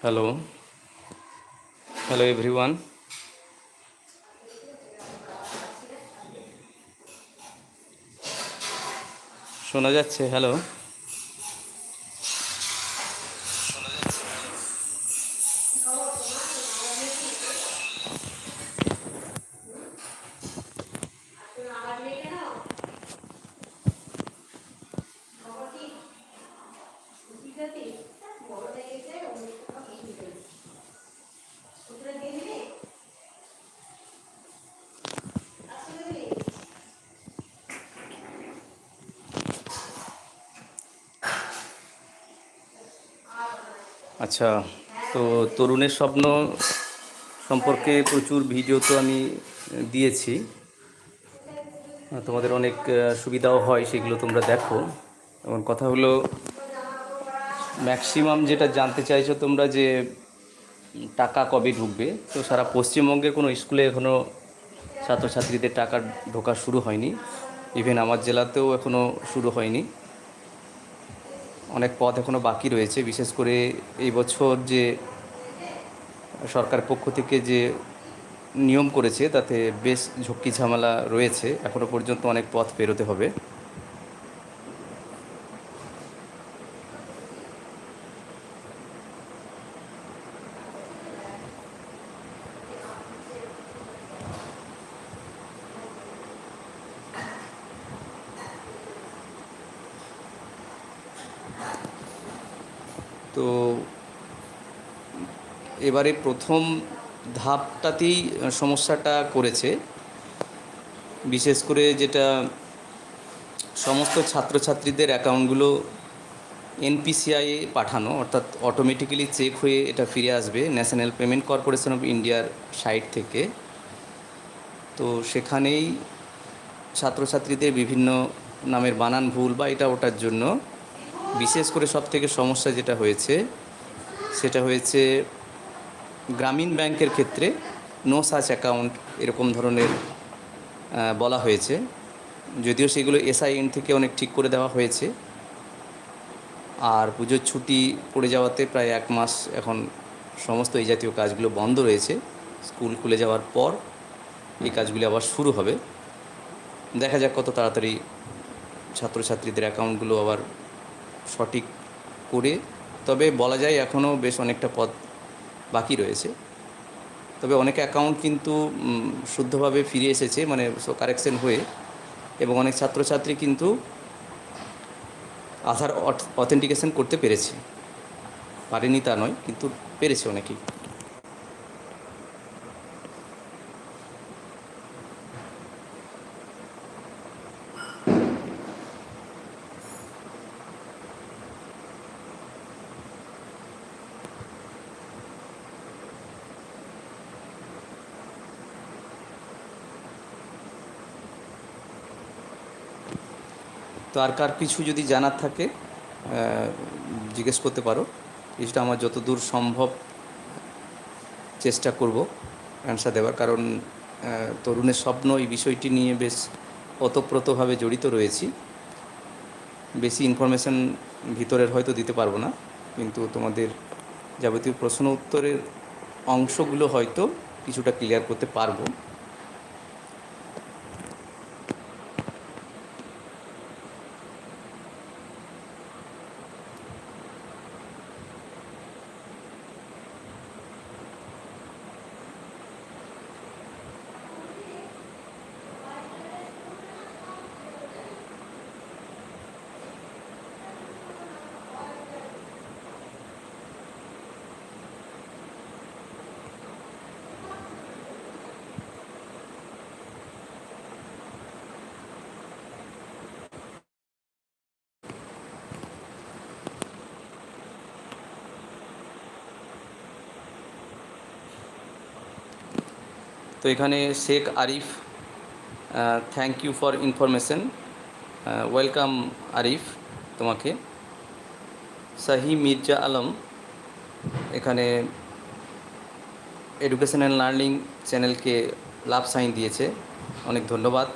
Hello hello everyone শোনা যাচ্ছে hello আচ্ছা তো তরুণের স্বপ্ন সম্পর্কে প্রচুর ভিডিও তো আমি দিয়েছি। তোমাদের অনেক সুবিধাও হয়, সেগুলো তোমরা দেখো। এবং কথা হলো ম্যাক্সিমাম যেটা জানতে চাইছো তোমরা যে, টাকা কবে ঢুকবে? তো সারা পশ্চিমবঙ্গের কোনো স্কুলে এখনও ছাত্রছাত্রীদের টাকা ঢোকা শুরু হয়নি। ইভেন আমার জেলাতেও এখনও শুরু হয়নি। অনেক পথ এখনও বাকি রয়েছে। বিশেষ করে এই বছর যে সরকার পক্ষ থেকে যে নিয়ম করেছে, তাতে বেশ ঝক্কি ঝামেলা রয়েছে। এখনও পর্যন্ত অনেক পথ পেরোতে হবে। তো এবারে প্রথম ধাপটাতেই সমস্যাটা করেছে। বিশেষ করে যেটা সমস্ত ছাত্রছাত্রীদের অ্যাকাউন্টগুলো এনপিসিআই পাঠানো, অর্থাৎ অটোমেটিক্যালি চেক হয়ে এটা ফিরে আসবে ন্যাশনাল পেমেন্ট কর্পোরেশন অফ ইন্ডিয়ার সাইট থেকে। তো সেখানেই ছাত্রছাত্রীদের বিভিন্ন নামের বানান ভুল বা এটা ওটার জন্য বিশেষ করে সব থেকে সমস্যা যেটা হয়েছে, সেটা হয়েছে গ্রামীণ ব্যাংকের ক্ষেত্রে নো সাচ অ্যাকাউন্ট এরকম ধরনের বলা হয়েছে। যদিও সেগুলো এসআইএন থেকে অনেক ঠিক করে দেওয়া হয়েছে। আর পুজোর ছুটি পড়ে যাওয়াতে প্রায় এক মাস এখন সমস্ত এই জাতীয় কাজগুলো বন্ধ রয়েছে। স্কুল খুলে যাওয়ার পর এই কাজগুলি আবার শুরু হবে। দেখা যাক কত তাড়াতাড়ি ছাত্রছাত্রীদের অ্যাকাউন্টগুলো আবার সঠিক করে, তবে বলা যায় এখনও বেশ অনেকটা পথ বাকি রয়েছে। তবে অনেক অ্যাকাউন্ট কিন্তু শুদ্ধভাবে ফিরে এসেছে মানে কারেকশন হয়ে, এবং অনেক ছাত্রছাত্রী কিন্তু আধার অথেন্টিকেশন করতে পেরেছে। পারেনি তা নয়, কিন্তু পেরেছে অনেকেই। তো আর কার কিছু যদি জানার থাকে জিজ্ঞেস করতে পারো। কিছুটা আমার যতদূর সম্ভব চেষ্টা করব অ্যান্সার দেওয়ার। কারণ তরুণের স্বপ্ন এই বিষয়টি নিয়ে বেশ ওতপ্রোতভাবে জড়িত রয়েছি। বেশি ইনফরমেশন ভিতরের হয়তো দিতে পারব না, কিন্তু তোমাদের যাবতীয় প্রশ্ন উত্তরের অংশগুলো হয়তো কিছুটা ক্লিয়ার করতে পারব। তো এখানে Sheikh Arif thank you for information welcome Arif তোমাকে। সাহি মির্জা আলম এখানে এডুকেশন অ্যান্ড লার্নিং চ্যানেলকে লাভ সাইন দিয়েছে, অনেক ধন্যবাদ।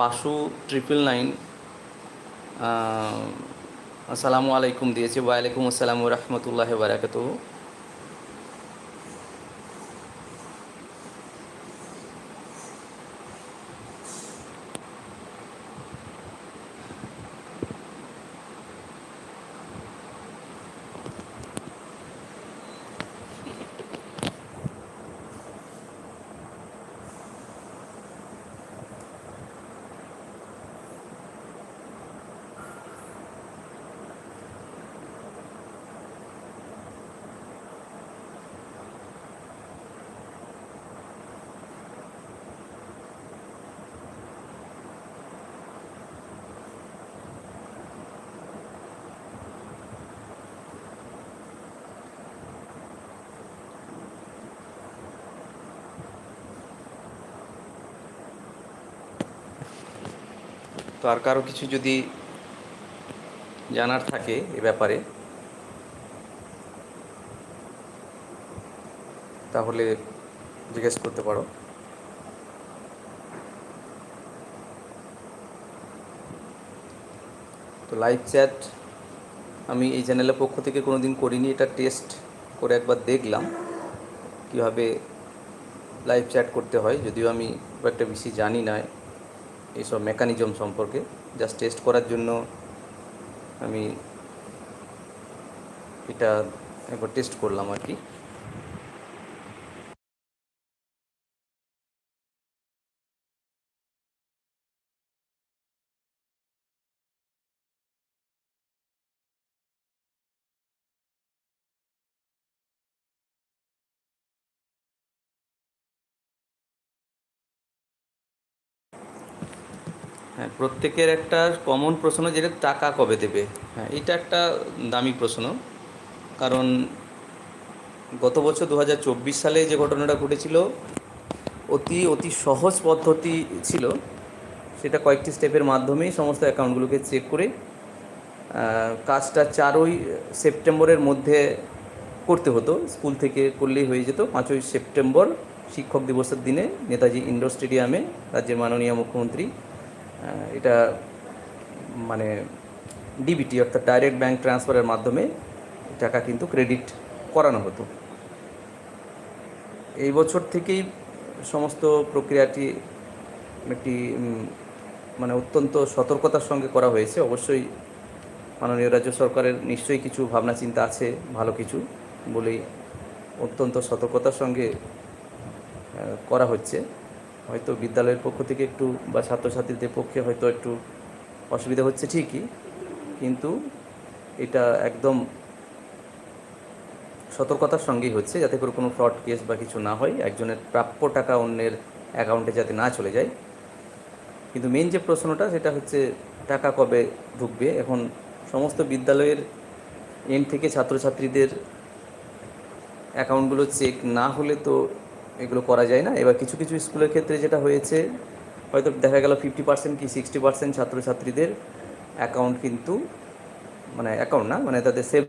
বাসু ট্রিপল নাইন আসসালামু আলাইকুম দিয়েছে, ওয়ালাইকুম আসসালাম রহমতুল্লাহ বারাকাতু তো আর কারও কিছু যদি জানার থাকে এ ব্যাপারে, তাহলে জিজ্ঞেস করতে পারো। তো লাইভ চ্যাট আমি এই চ্যানেলের পক্ষ থেকে কোনো দিন করিনি, এটা টেস্ট করে একবার দেখলাম কীভাবে লাইভ চ্যাট করতে হয়, যদিও আমি খুব একটা বেশি জানি না। এইসব মেকানিজম সম্পর্কে জাস্ট টেস্ট করার জন্য আমি এটা একবার টেস্ট করলাম আর কি। হ্যাঁ প্রত্যেকের একটা কমন প্রশ্ন যেটা টাকা কবে দেবে? হ্যাঁ এটা একটা দামি প্রশ্ন। কারণ গত বছর দু হাজার চব্বিশ সালে যে ঘটনাটা ঘটেছিল, অতি অতি সহজ পদ্ধতি ছিল। সেটা কয়েকটি স্টেপের মাধ্যমেই সমস্ত অ্যাকাউন্টগুলোকে চেক করে কাজটা চারই সেপ্টেম্বরের মধ্যে করতে হতো। স্কুল থেকে করলেই হয়ে যেত। পাঁচই সেপ্টেম্বর শিক্ষক দিবসের দিনে নেতাজি ইন্ডোর স্টেডিয়ামে রাজ্যের মাননীয় মুখ্যমন্ত্রী এটা মানে ডিবিটি অর্থাৎ ডাইরেক্ট ব্যাংক ট্রান্সফারের মাধ্যমে টাকা কিন্তু ক্রেডিট করানো হতো। এই বছর থেকেই সমস্ত প্রক্রিয়াটি একটি মানে অত্যন্ত সতর্কতার সঙ্গে করা হয়েছে। অবশ্যই মাননীয় রাজ্য সরকারের নিশ্চয়ই কিছু ভাবনা চিন্তা আছে, ভালো কিছু বলেই অত্যন্ত সতর্কতার সঙ্গে করা হচ্ছে। হয়তো বিদ্যালয়ের পক্ষ থেকে একটু বা ছাত্রছাত্রীদের পক্ষে হয়তো একটু অসুবিধা হচ্ছে ঠিকই, কিন্তু এটা একদম সতর্কতার সঙ্গেই হচ্ছে, যাতে করে কোনো ফ্রড কেস বা কিছু না হয়, একজনের প্রাপ্য টাকা অন্যের অ্যাকাউন্টে যাতে না চলে যায়। কিন্তু মেন যে প্রশ্নটা, সেটা হচ্ছে টাকা কবে ঢুকবে? এখন সমস্ত বিদ্যালয়ের এন্ড থেকে ছাত্রছাত্রীদের অ্যাকাউন্টগুলো চেক না হলে তো এগুলো করা যায় না। এবার কিছু কিছু স্কুলের ক্ষেত্রে যেটা হয়েছে, হয়তো দেখা গেল ফিফটি পার্সেন্ট কি সিক্সটি পার্সেন্ট ছাত্রছাত্রীদের অ্যাকাউন্ট কিন্তু মানে অ্যাকাউন্ট না মানে তাদের সেভ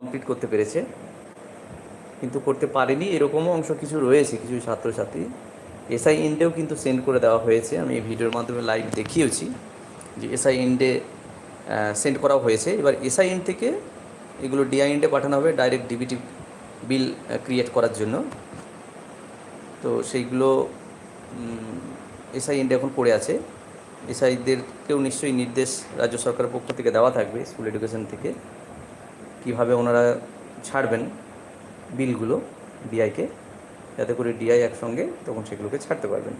কমপ্লিট করতে পেরেছে। কিন্তু করতে পারেনি, এরকমও অংশ কিছু রয়েছে, কিছু ছাত্রছাত্রী। এসআই ইন্ডেও কিন্তু সেন্ড করে দেওয়া হয়েছে। আমি এই ভিডিওর মাধ্যমে লাইভ দেখিয়েছি যে এসআই ইন্ডে সেন্ড করা হয়েছে। এবার এসআই ইন্ড থেকে এগুলো ডিআই ইন্ডে পাঠানো হবে ডাইরেক্ট ডিবিটি বিল ক্রিয়েট করার জন্য। তো সেইগুলো এসআই ইন্ডিয়া এখন পড়ে আছে। এসআইদেরকেও নিশ্চয়ই নির্দেশ রাজ্য সরকারের পক্ষ থেকে দেওয়া থাকবে স্কুল এডুকেশন থেকে, কীভাবে ওনারা ছাড়বেন বিলগুলো ডিআইকে যাতে করে ডিআই একসঙ্গে তখন সেগুলোকে ছাড়তে পারবেন।